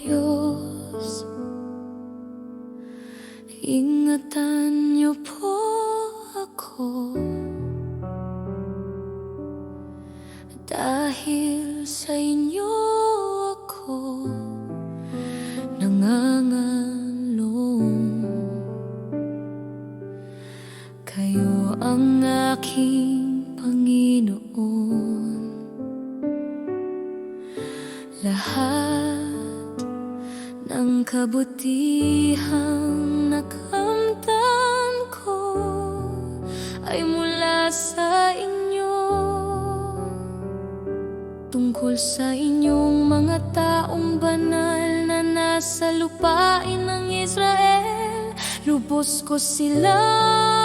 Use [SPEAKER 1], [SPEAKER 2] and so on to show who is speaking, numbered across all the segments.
[SPEAKER 1] Diyos. Ingatan niyo po ako. Dahil sa inyo ako nangangalong. Kayo ang aking Panginoon. Lahat ng kabutihang nakamtan ko ay mula sa inyo. Tungkol sa inyong mga taong banal na nasa lupain ng Israel Lubos ko silang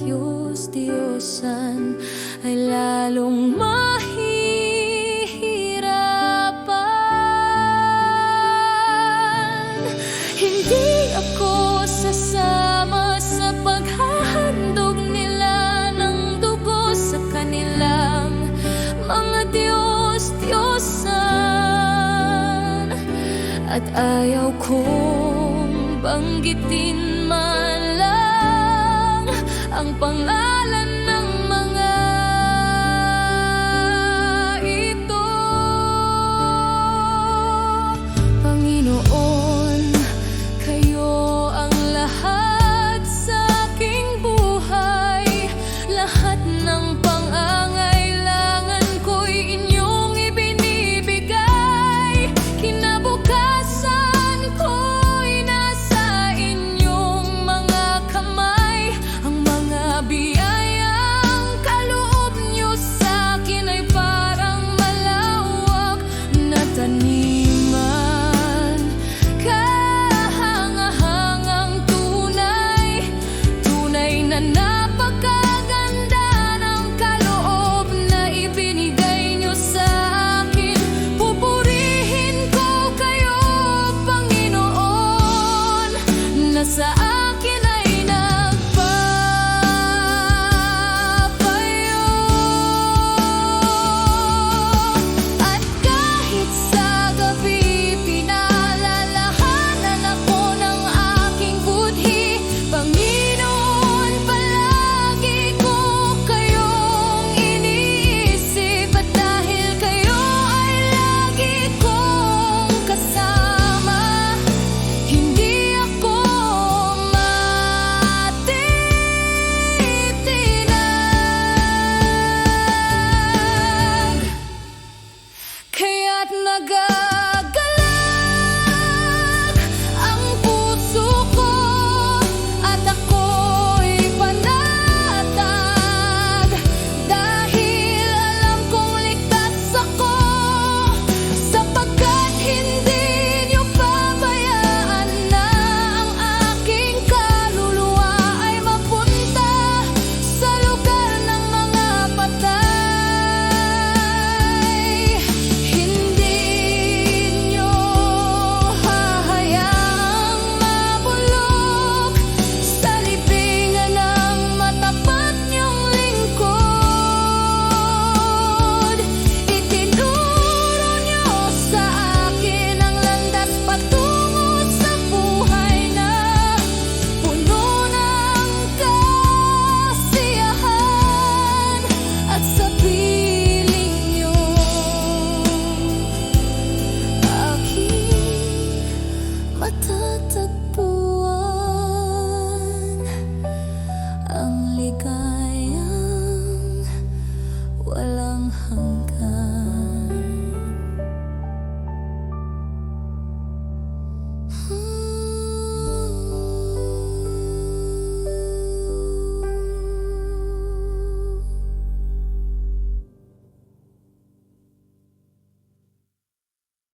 [SPEAKER 1] Diyos-Diyosan ay lalong mahihirapan. Hindi ako sasama sa paghahandog nila ng dugo sa kanilang mga Diyos-Diyosan. At ayaw kong banggitin ang pangalan and I walang hanggan.